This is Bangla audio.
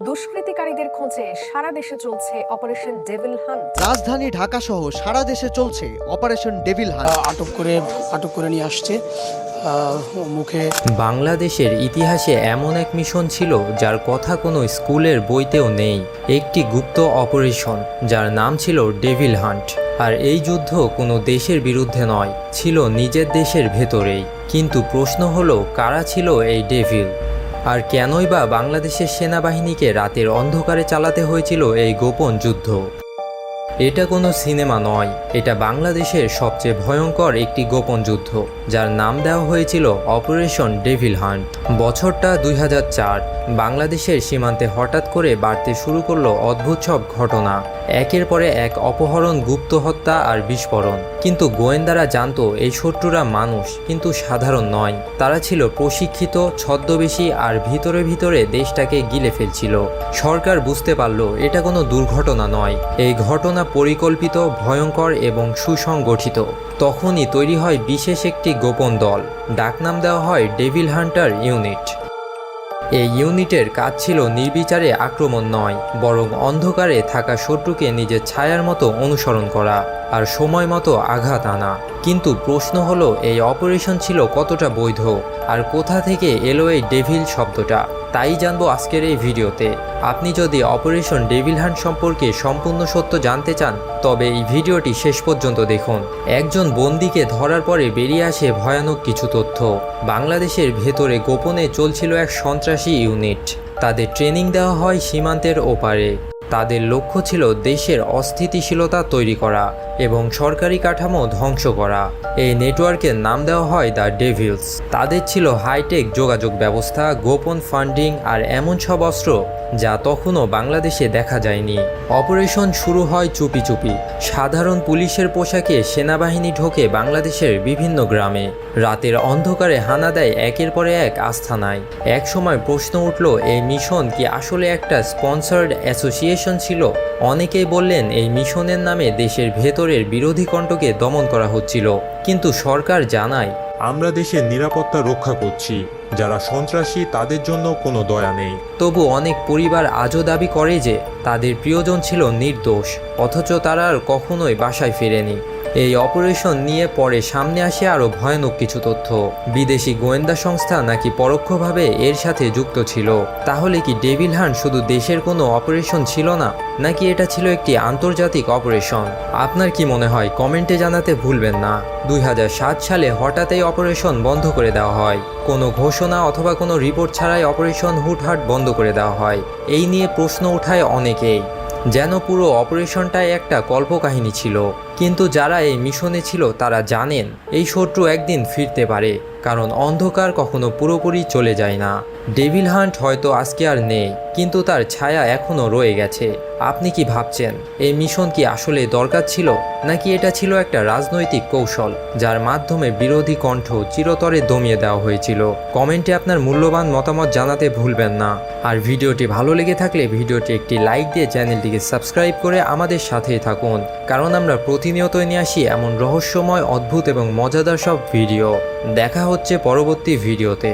দুষ্কৃতিকারীদের খোঁজে সারা দেশে চলছে অপারেশন ডেভিল হান্ট। রাজধানী ঢাকা সহ সারা দেশে চলছে অপারেশন ডেভিল হান্ট। আটক করে আটক করে নিয়ে আসছে। মুখে বাংলাদেশের ইতিহাসে এমন এক মিশন ছিল যার কথা কোনো স্কুলের বইতেও নেই। একটি গুপ্ত অপারেশন যার নাম ছিল ডেভিল হান্ট। আর এই যুদ্ধ কোনো দেশের বিরুদ্ধে নয় ছিল নিজের দেশের ভেতরেই। কিন্তু প্রশ্ন হলো কারা ছিল এই ডেভিল? আর কেনই বা বাংলাদেশের সেনাবাহিনীকে রাতের অন্ধকারে চালাতে হয়েছিল এই গোপন যুদ্ধ? এটা কোনো সিনেমা নয়। এটা বাংলাদেশের সবচেয়ে ভয়ঙ্কর একটি গোপন যুদ্ধ, যার নাম দেওয়া হয়েছিল অপারেশন ডেভিল হান্ট। বছরটা দুই হাজার চার, বাংলাদেশের সীমান্তে হঠাৎ করে বাড়তে শুরু করল অদ্ভুত সব ঘটনা। একের পরে এক অপহরণ, গুপ্ত হত্যা আর বিস্ফোরণ। কিন্তু গোয়েন্দারা জানতো এই শত্রুরা মানুষ, কিন্তু সাধারণ নয়। তারা ছিল প্রশিক্ষিত, ছদ্মবেশী আর ভিতরে ভিতরে দেশটাকে গিলে ফেলছিল। সরকার বুঝতে পারল এটা কোনো দুর্ঘটনা নয়। এই ঘটনা পরিকল্পিত, ভয়ঙ্কর এবং সুসংগঠিত। তখনই তৈরি হয় বিশেষ একটি গোপন দল। ডাকনাম দেওয়া হয় ডেভিল হান্টার ইউনিট। এই ইউনিটের কাজ ছিল নির্বিচারে আক্রমণ নয়, বরং অন্ধকারে থাকা শত্রুকে নিজের ছায়ার মতো অনুসরণ করা আর সময় মতো আঘাত আনা। কিন্তু প্রশ্ন হলো, এই অপারেশন ছিল কতটা বৈধ আর কোথা থেকে এলো এই ডেভিল শব্দটা? তাই জানব আজকের এই ভিডিওতে। আপনি যদি অপারেশন ডেভিল হান্ট সম্পর্কে সম্পূর্ণ সত্য জানতে চান, তবে এই ভিডিওটি শেষ পর্যন্ত দেখুন। একজন বন্দিকে ধরার পরে বেরিয়ে আসে ভয়ানক কিছু তথ্য। বাংলাদেশের ভেতরে গোপনে চলছিল এক সন্ত্রাসী ইউনিট। তাদের ট্রেনিং দেওয়া হয় সীমান্তের ওপারে। তাদের লক্ষ্য ছিল দেশের অস্থিতিশীলতা তৈরি করা এবং সরকারি কাঠামো ধ্বংস করা। এই নেটওয়ার্কের নাম দেওয়া হয় দ্য ডেভিলস। তাদের ছিল হাইটেক যোগাযোগ ব্যবস্থা, গোপন ফান্ডিং আর এমন সব অস্ত্র যা তখনও বাংলাদেশে দেখা যায়নি। অপারেশন শুরু হয় চুপি চুপি। সাধারণ পুলিশের পোশাকে সেনাবাহিনী ঢোকে বাংলাদেশের বিভিন্ন গ্রামে। রাতের অন্ধকারে হানা দেয় একের পরে এক আস্থানায়। এক সময় প্রশ্ন উঠল, এই মিশন কি আসলে একটা স্পন্সর্ড অ্যাসোসিয়েশন? ছিল। অনেকেই বললেন এই মিশনের নামে দেশের ভেতরের বিরোধী কণ্ঠকে দমন করা হচ্ছিল। কিন্তু সরকার জানায় আমরা দেশের নিরাপত্তা রক্ষা করছি। যারা সন্ত্রাসী তাদের জন্য কোনো দয়া নেই। তবু অনেক পরিবার আজও দাবি করে যে তাদের প্রিয়জন ছিল নির্দোষ। অথচ তারা আর কখনোই বাসায় ফেরেনি। এই অপারেশন নিয়ে পরে সামনে আসে আরও ভয়ানক কিছু তথ্য। বিদেশি গোয়েন্দা সংস্থা নাকি পরোক্ষভাবে এর সাথে যুক্ত ছিল? তাহলে কি ডেভিল হান্ট শুধু দেশের কোনো অপারেশন ছিল না, নাকি এটা ছিল একটি আন্তর্জাতিক অপারেশন? আপনার কি মনে হয় কমেন্টে জানাতে ভুলবেন না। দুই হাজার সাত সালে হঠাৎ এই অপারেশন বন্ধ করে দেওয়া হয়। কোনো ঘোষণা অথবা কোনো রিপোর্ট ছাড়াই অপারেশন হুটহাট বন্ধ করে দেওয়া হয়। এই নিয়ে প্রশ্ন ওঠায় অনেকেই। যেন পুরো অপারেশনটাই একটা কল্পকাহিনী ছিল। কিন্তু যারা এই মিশনে ছিল, তারা জানেন, এই শত্রু একদিন ফিরতে পারে, কারণ অন্ধকার কখনো পুরোপুরি চলে যায় না। ডেভিল হান্ট হয়তো আজকে আর নেই, কিন্তু তার ছায়া এখনও রয়ে গেছে। আপনি কি ভাবছেন, এই মিশন কি আসলে দরকার ছিল, নাকি এটা ছিল একটা রাজনৈতিক কৌশল, যার মাধ্যমে বিরোধী কণ্ঠ চিরতরে দমিয়ে দেওয়া হয়েছিল? কমেন্টে আপনার মূল্যবান মতামত জানাতে ভুলবেন না। আর ভিডিওটি ভালো লেগে থাকলে ভিডিওটি একটি লাইক দিয়ে চ্যানেলটিকে সাবস্ক্রাইব করে আমাদের সাথেই থাকুন, কারণ আমরা প্রতিনিয়তই নিয়ে আসি এমন রহস্যময়, অদ্ভুত এবং মজাদার সব ভিডিও। দেখা হচ্ছে পরবর্তী ভিডিওতে।